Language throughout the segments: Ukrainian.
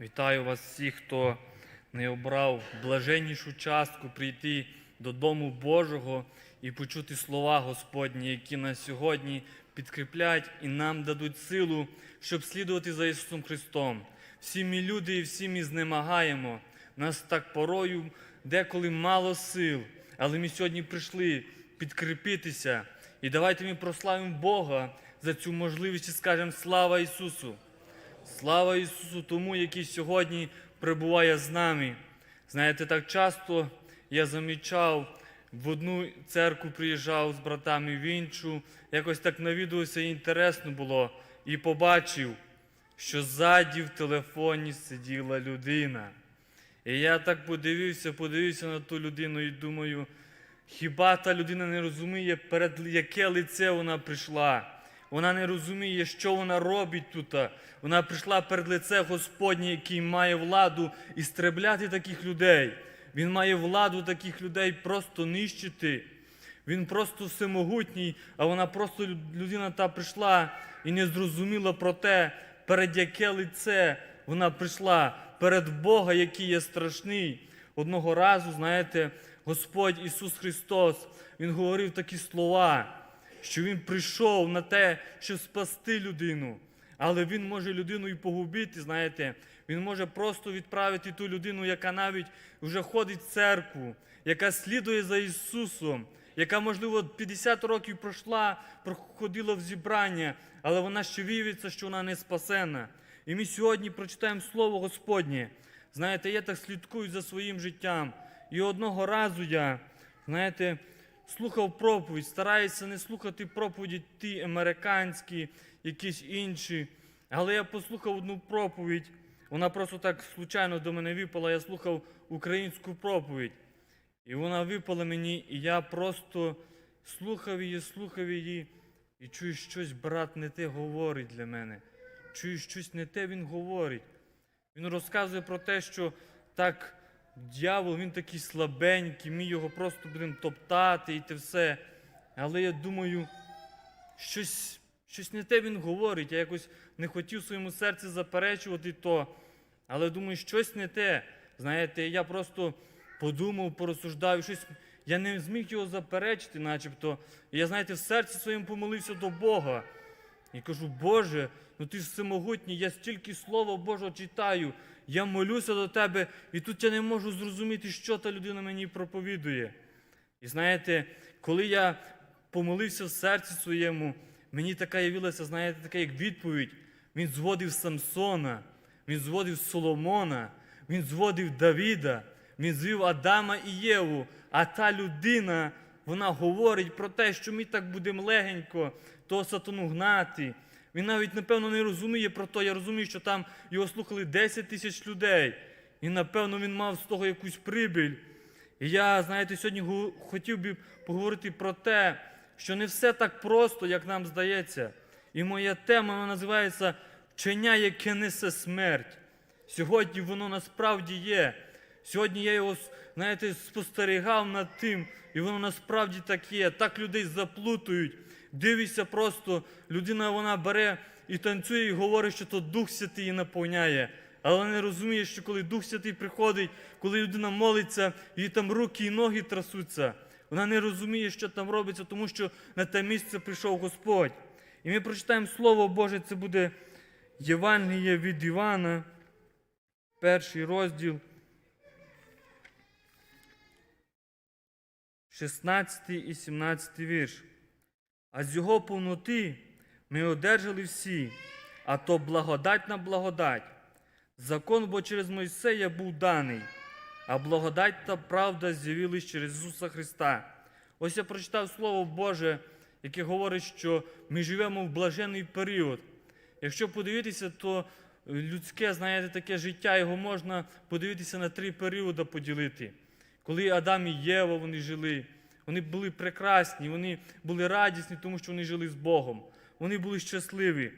Вітаю вас всіх, хто не обрав блаженнішу частку прийти додому Божого і почути слова Господні, які нас сьогодні підкріплять і нам дадуть силу, щоб слідувати за Ісусом Христом. Всі ми люди і всі ми знемагаємо. Нас так порою деколи мало сил, але ми сьогодні прийшли підкріпитися. І давайте ми прославимо Бога за цю можливість і скажемо слава Ісусу! Слава Ісусу тому, який сьогодні перебуває з нами. Знаєте, так часто я замічав, в одну церкву приїжджав з братами в іншу, якось так навідувався і інтересно було, і побачив, що ззаді в телефоні сиділа людина. І я так подивився, подивився на ту людину і думаю, хіба та людина не розуміє, перед яке лице вона прийшла? Вона не розуміє, що вона робить тут. Вона прийшла перед лице Господнє, який має владу істребляти таких людей. Він має владу таких людей просто нищити. Він просто всемогутній, а вона просто людина та прийшла і не зрозуміла про те, перед яке лице вона прийшла, перед Бога, який є страшний. Одного разу, знаєте, Господь Ісус Христос, Він говорив такі слова що він прийшов на те, щоб спасти людину. Але він може людину і погубити, знаєте. Він може просто відправити ту людину, яка навіть вже ходить в церкву, яка слідує за Ісусом, яка, можливо, 50 років пройшла, проходила в зібрання, але вона ще віється, що вона не спасена. І ми сьогодні прочитаємо Слово Господнє. Знаєте, я так слідкую за своїм життям. І одного разу я, знаєте, слухав проповідь, стараюся не слухати проповіді ті американські, якісь інші. Але я послухав одну проповідь, вона просто так случайно до мене випала, я слухав українську проповідь. І вона випала мені, і я просто слухав її, слухав її, і чую, щось брат не те говорить для мене. Чую, щось не те він говорить. Він розказує про те, що так дьявол, він такий слабенький, ми його просто будемо топтати і те все. Але я думаю, щось, щось не те він говорить. Я якось не хотів в своєму серці заперечувати то. Але думаю, щось не те. Знаєте, я просто подумав, порозсуждав, щось. Я не зміг його заперечити, начебто. І я, знаєте, в серці своєму помолився до Бога. І кажу, Боже, ну ти ж всемогутній, я стільки Слова Божого читаю, я молюся до тебе, і тут я не можу зрозуміти, що та людина мені проповідує. І знаєте, коли я помолився в серці своєму, мені така явилася, знаєте, така як відповідь. Він зводив Самсона, він зводив Соломона, він зводив Давіда, він звів Адама і Єву. А та людина, вона говорить про те, що ми так будемо легенько того сатану гнати. Він навіть, напевно, не розуміє про то. Я розумію, що там його слухали 10 тисяч людей. І, напевно, він мав з того якусь прибіль. І я, знаєте, сьогодні хотів би поговорити про те, що не все так просто, як нам здається. І моя тема вона називається Вчення, яке несе смерть. Сьогодні воно насправді є. Сьогодні я його, знаєте, спостерігав над тим, і воно насправді так є. Так людей заплутують. Дивишся просто, людина вона бере і танцює, і говорить, що то Дух Святий її наповняє. Але не розуміє, що коли Дух Святий приходить, коли людина молиться, її там руки і ноги трасуться. Вона не розуміє, що там робиться, тому що на те місце прийшов Господь. І ми прочитаємо Слово Боже, це буде Євангеліє від Івана, перший розділ, 16 і 17 вірш. А з його повноти ми одержали всі, а то благодать на благодать. Закон бо через Мойсея був даний, а благодать та правда з'явились через Ісуса Христа. Ось я прочитав Слово Боже, яке говорить, що ми живемо в блажений період. Якщо подивитися, то людське, знаєте, таке життя, його можна подивитися на три періоди поділити. Коли Адам і Єва вони жили, вони були прекрасні, вони були радісні, тому що вони жили з Богом. Вони були щасливі.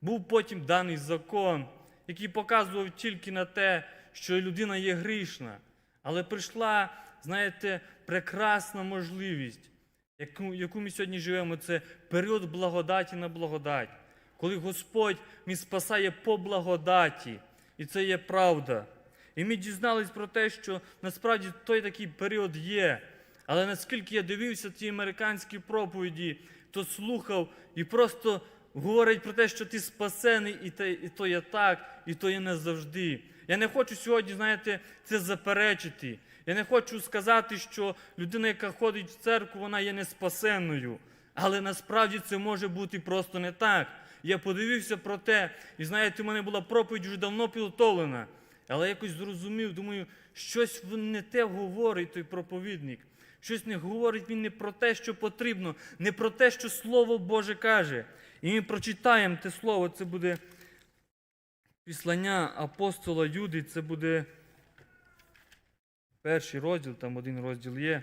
Був потім даний закон, який показував тільки на те, що людина є грішна. Але прийшла, знаєте, прекрасна можливість, яку, яку ми сьогодні живемо, це період благодаті на благодать. Коли Господь Він спасає по благодаті, І це є правда. І ми дізнались про те, що насправді той такий період є. Але наскільки я дивився ті американські проповіді, то слухав і просто говорить про те, що ти спасений, і, те, і то є так, і то є не завжди. Я не хочу сьогодні, знаєте, це заперечити. Я не хочу сказати, що людина, яка ходить в церкву, вона є неспасенною. Але насправді це може бути просто не так. Я подивився про те, і знаєте, у мене була проповідь вже давно підготовлена. Але якось зрозумів, думаю, щось не те говорить той проповідник. Щось не говорить він не про те, що потрібно, не про те, що Слово Боже каже. І ми прочитаємо те слово, це буде післання апостола Юди, це буде перший розділ, там один розділ є.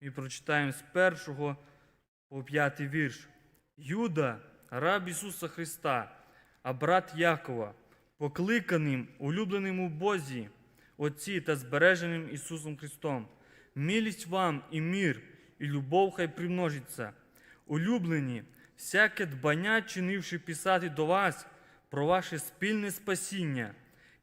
І прочитаємо з першого по п'ятий вірш. Юда, раб Ісуса Христа, а брат Якова, покликаним, улюбленим у Бозі, Отці та збереженим Ісусом Христом. Милість вам і мир, і любов хай примножиться. Улюблені, всяке дбання, чинивши писати до вас про ваше спільне спасіння.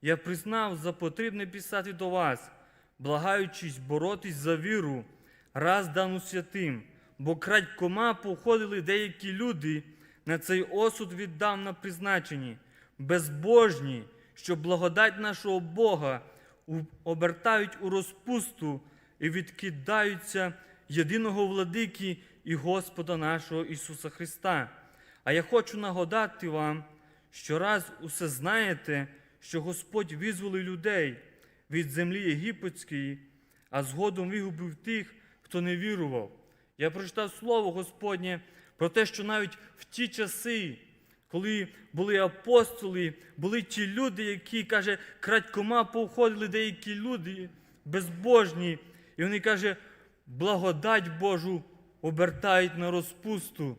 Я признав за потрібне писати до вас, благаючись боротись за віру, раз дану святим, бо крадькома походили деякі люди, на цей осуд віддавна призначені, безбожні, що благодать нашого Бога обертають у розпусту і відкидаються єдиного владики і Господа нашого Ісуса Христа. А я хочу нагадати вам, що раз усе знаєте, що Господь визволив людей від землі єгипетської, а згодом вигубив тих, хто не вірував. Я прочитав слово Господнє про те, що навіть в ті часи, коли були апостоли, були ті люди, які, каже, крадькома повходили деякі люди безбожні, і вони каже, благодать Божу обертають на розпусту.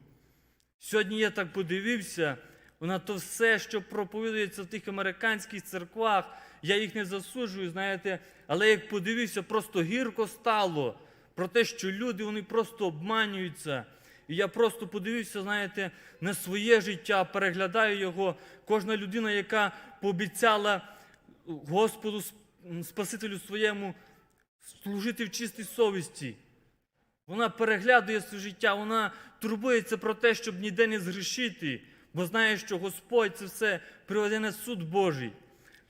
Сьогодні я так подивився на то все, що проповідується в тих американських церквах. Я їх не засуджую, знаєте, але як подивився, просто гірко стало про те, що люди вони просто обманюються. І я просто подивився, знаєте, на своє життя, переглядаю його. Кожна людина, яка пообіцяла Господу Спасителю своєму служити в чистій совісті. Вона переглядує своє життя, вона турбується про те, щоб ніде не згрішити, бо знає, що Господь це все приведе на суд Божий.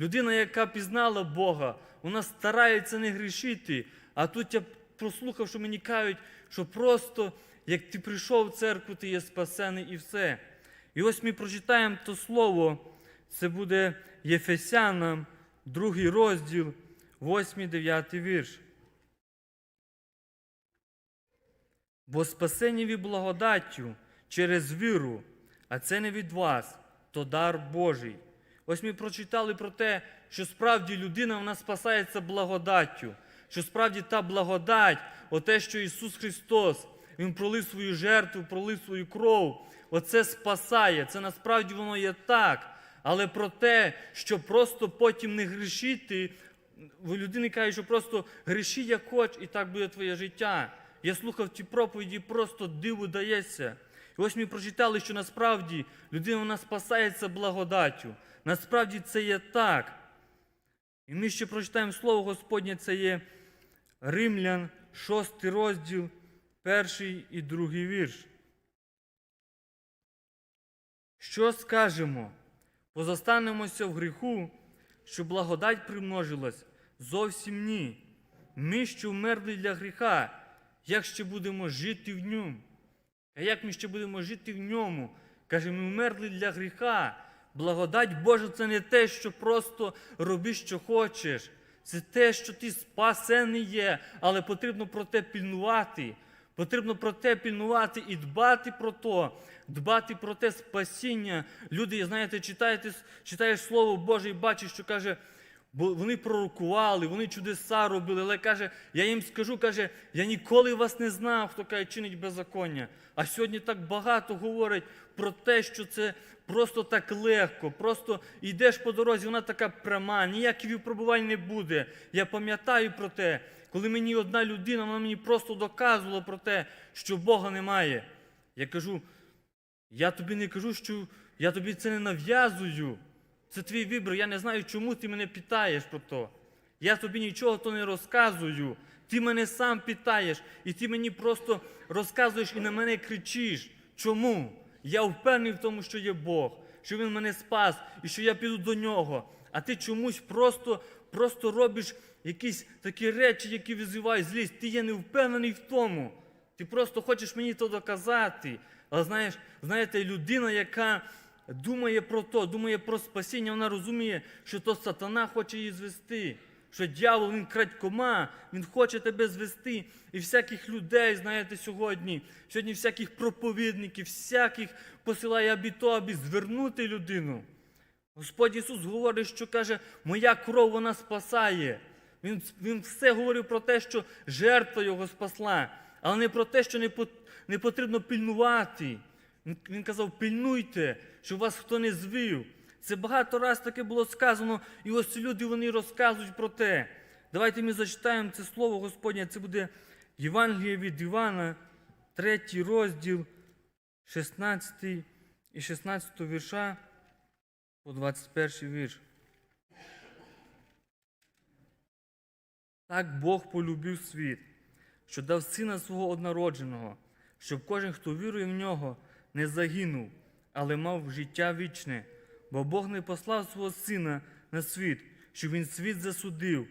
Людина, яка пізнала Бога, вона старається не грішити. А тут я прослухав, що мені кажуть, що просто як ти прийшов в церкву, ти є спасений і все. І ось ми прочитаємо то слово, це буде Єфесянам, другий розділ, 8-9 вірш. Бо спасені благодаттю через віру, а це не від вас, то дар Божий. Ось ми прочитали про те, що справді людина вона спасається благодаттю, що справді та благодать, оте, що Ісус Христос, Він пролив свою жертву, пролив свою кров, оце спасає. Це насправді воно є так. Але про те, що просто потім не грішити, людини кажуть, що просто гріши як хоч, і так буде твоє життя. Я слухав ті проповіді, просто диву дається. І ось ми прочитали, що насправді людина вона спасається благодаттю. Насправді це є так. І ми ще прочитаємо Слово Господнє, це є Римлян, 6 розділ, перший і другий вірш. Що скажемо? Позостанемося в гріху, що благодать примножилась? Зовсім ні. Ми, що вмерли для гріха, як ще будемо жити в ньому? А як ми ще будемо жити в ньому? Каже, ми вмерли для гріха. Благодать Божа це не те, що просто роби, що хочеш. Це те, що ти спасений є, але потрібно про те пільнувати. Потрібно про те пільнувати і дбати про то, дбати про те спасіння. Люди, знаєте, читаєте, читаєш Слово Боже і бачиш, що каже, бо вони пророкували, вони чудеса робили, але каже, я їм скажу, каже, я ніколи вас не знав, хто каже, чинить беззаконня. А сьогодні так багато говорять про те, що це просто так легко, просто йдеш по дорозі, вона така пряма, ніяких випробувань не буде. Я пам'ятаю про те, коли мені одна людина, вона мені просто доказувала про те, що Бога немає. Я кажу, я тобі не кажу, що я тобі це не нав'язую. Це твій вибір. Я не знаю, чому ти мене питаєш про то. Я тобі нічого то не розказую. Ти мене сам питаєш, і ти мені просто розказуєш і на мене кричиш. Чому? Я впевнений в тому, що є Бог, що Він мене спас і що я піду до нього. А ти чомусь просто, просто робиш якісь такі речі, які визивають злість. Ти є не впевнений в тому. Ти просто хочеш мені то доказати. Але знаєш, знаєте, людина, яка думає про то, думає про спасіння, вона розуміє, що то сатана хоче її звести. Що дьявол, він крадькома, він хоче тебе звести. І всяких людей, знаєте, сьогодні, сьогодні всяких проповідників, всяких посилає абі то, аби звернути людину. Господь Ісус говорить, що каже, моя кров вона спасає. Він, він все говорив про те, що жертва його спасла, але не про те, що не, пот- не потрібно пильнувати. Він, він казав, пильнуйте, щоб вас хто не звів. Це багато раз таке було сказано, і ось люди вони розказують про те. Давайте ми зачитаємо це слово Господнє. Це буде Євангеліє від Івана, третій розділ, 16 і 16 вірша по 21 вірш. Так Бог полюбив світ, що дав сина свого однородженого, щоб кожен, хто вірує в нього, не загинув, але мав життя вічне. Бо Бог не послав свого сина на світ, щоб він світ засудив,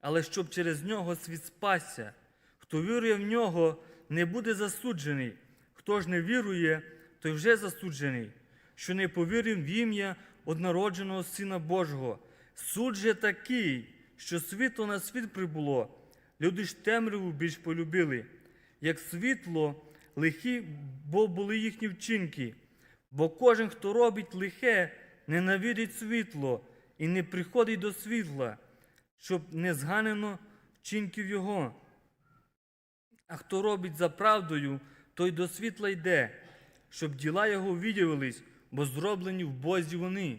але щоб через нього світ спасся. Хто вірує в нього, не буде засуджений. Хто ж не вірує, той вже засуджений, що не повірив в ім'я однородженого Сина Божого. Суд же такий, що світло на світ прибуло, люди ж темряву більш полюбили, як світло, лихі, бо були їхні вчинки. Бо кожен, хто робить лихе, ненавидить світло і не приходить до світла, щоб не зганено вчинків його. А хто робить за правдою, той до світла йде, щоб діла його відділились, бо зроблені в Бозі вони.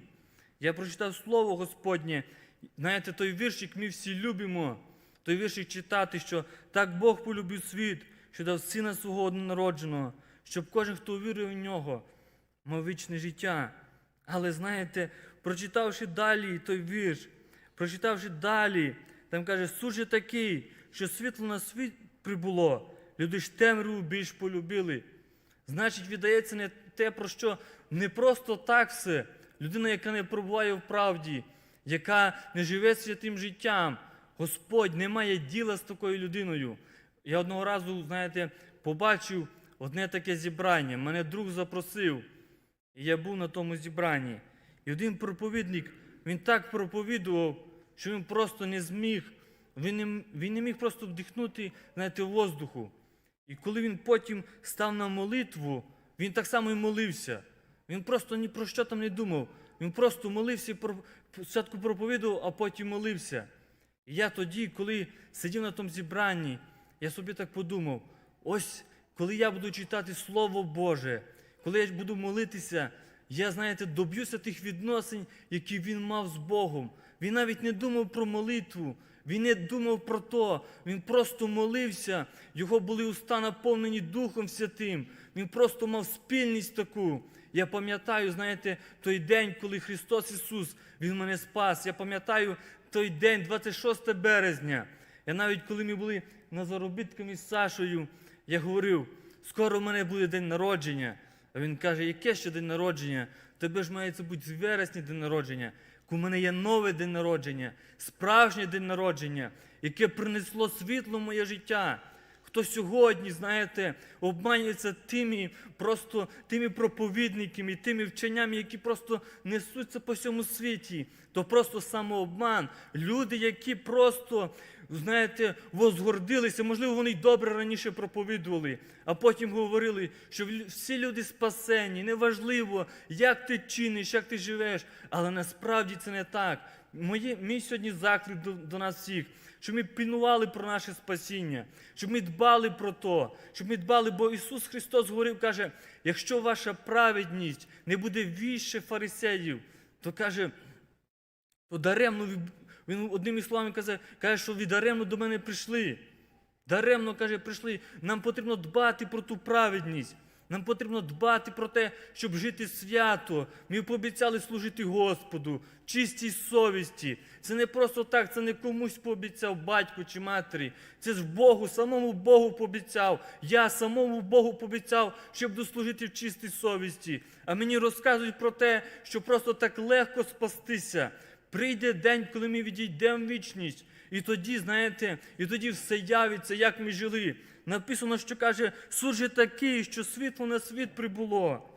Я прочитав слово Господнє. Знаєте, той віршик ми всі любимо. Той віршик читати, що так Бог полюбив світ, що дав сина свого однонародженого, щоб кожен, хто вірує в нього, мав вічне життя. Але знаєте, прочитавши далі той вірш, прочитавши далі, там каже, суд же такий, що світло на світ прибуло, люди ж темряву більш полюбили. Значить, віддається не те, про що не просто так все. Людина, яка не пробуває в правді, яка не живе святим життям. Господь не має діла з такою людиною. Я одного разу, знаєте, побачив одне таке зібрання. Мене друг запросив. І я був на тому зібранні. І один проповідник, він так проповідував, що він просто не зміг, він не, він не міг просто вдихнути, знаєте, воздуху. І коли він потім став на молитву, він так само і молився. Він просто ні про що там не думав. Він просто молився, спочатку проповідував, а потім молився. І я тоді, коли сидів на тому зібранні, я собі так подумав: ось коли я буду читати Слово Боже, коли я буду молитися, я, знаєте, доб'юся тих відносин, які він мав з Богом. Він навіть не думав про молитву, він не думав про то, він просто молився, його були уста наповнені Духом Святим. Він просто мав спільність таку. Я пам'ятаю, знаєте, той день, коли Христос Ісус Він мене спас. Я пам'ятаю той день, 26 березня. Я навіть коли ми були на заробітками з Сашою, я говорив, скоро в мене буде день народження. А він каже, яке ще день народження? Тебе ж має це бути з вересня день народження. У мене є новий день народження, справжній день народження, яке принесло світло в моє життя. Хто сьогодні, знаєте, обманюється тими просто тими проповідниками, тими вченнями, які просто несуться по всьому світі, то просто самообман. Люди, які просто, знаєте, возгордилися, можливо, вони й добре раніше проповідували, а потім говорили, що всі люди спасені, неважливо, як ти чиниш, як ти живеш, але насправді це не так. Моє, мій сьогодні заклик до, до нас всіх, щоб ми пільнували про наше спасіння, щоб ми дбали про то, щоб ми дбали, бо Ісус Христос говорив, каже, якщо ваша праведність не буде віще фарисеїв, то каже, то даремно він одними словами каже, каже, що ви даремно до мене прийшли. Даремно, каже, прийшли. Нам потрібно дбати про ту праведність. Нам потрібно дбати про те, щоб жити свято. Ми пообіцяли служити Господу, чистій совісті. Це не просто так, це не комусь пообіцяв батько чи матері. Це ж Богу, самому Богу пообіцяв. Я самому Богу пообіцяв, щоб дослужити в чистій совісті. А мені розказують про те, що просто так легко спастися. Прийде день, коли ми відійдемо в вічність. І тоді, знаєте, і тоді все явиться, як ми жили. Написано, що каже, суд же такий, що світло на світ прибуло.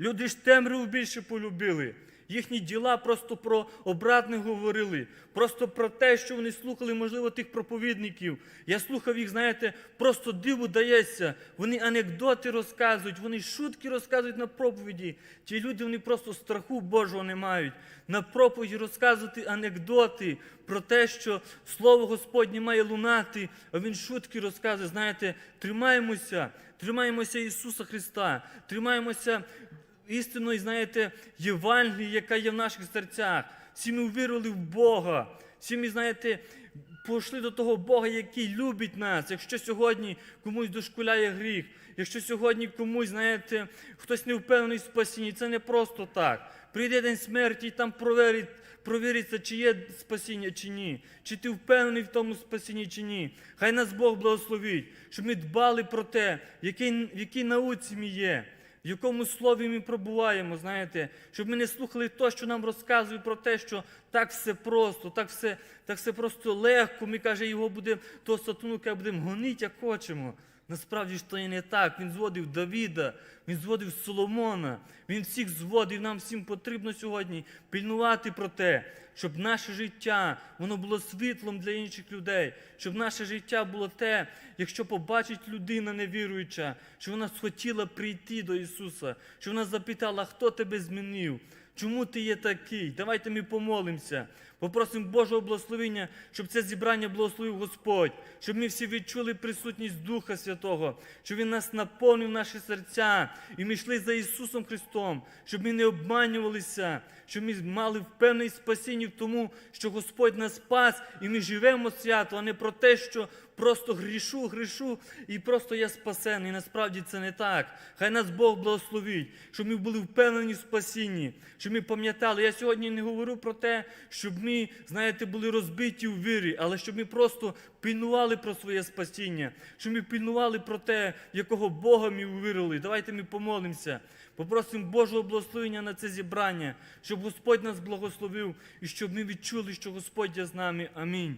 Люди ж темряву більше полюбили. Їхні діла просто про обратне говорили, просто про те, що вони слухали, можливо, тих проповідників. Я слухав їх, знаєте, просто диву дається. Вони анекдоти розказують, вони шутки розказують на проповіді. Ті люди вони просто страху Божого не мають. На проповіді розказувати анекдоти про те, що слово Господнє має лунати, а він шутки розказує. Знаєте, тримаємося, тримаємося Ісуса Христа, тримаємося істинної, знаєте, Євангелії, яка є в наших серцях. Всі ми вірили в Бога. Всі ми, знаєте, пішли до того Бога, який любить нас. Якщо сьогодні комусь дошкуляє гріх, якщо сьогодні комусь, знаєте, хтось не впевнений в спасінні, це не просто так. Прийде день смерті і там провірить, провіриться, чи є спасіння, чи ні. Чи ти впевнений в тому спасінні, чи ні. Хай нас Бог благословить, щоб ми дбали про те, в якій, в якій науці ми є в якому слові ми пробуваємо, знаєте, щоб ми не слухали то, що нам розказують про те, що так все просто, так все, так все просто легко. Ми каже, його буде, то сатану будемо гонити, як хочемо. Насправді ж то і не так. Він зводив Давіда, він зводив Соломона, він всіх зводив. Нам всім потрібно сьогодні пильнувати про те, щоб наше життя воно було світлом для інших людей, щоб наше життя було те, якщо побачить людина невіруюча, що вона схотіла прийти до Ісуса, що вона запитала, хто тебе змінив. Чому ти є такий? Давайте ми помолимося. Попросимо Божого благословення, щоб це зібрання благословив Господь, щоб ми всі відчули присутність Духа Святого, щоб Він нас наповнив наші серця, і ми йшли за Ісусом Христом, щоб ми не обманювалися, щоб ми мали впевненість спасіння в тому, що Господь нас спас, і ми живемо свято, а не про те, що просто грішу, грішу, і просто я спасений. Насправді це не так. Хай нас Бог благословить, щоб ми були впевнені в спасінні, щоб ми пам'ятали. Я сьогодні не говорю про те, щоб ми, знаєте, були розбиті у вірі, але щоб ми просто пильнували про своє спасіння, щоб ми пильнували про те, якого Бога ми увірили. Давайте ми помолимося. Попросимо Божого благословення на це зібрання, щоб Господь нас благословив і щоб ми відчули, що Господь є з нами. Амінь.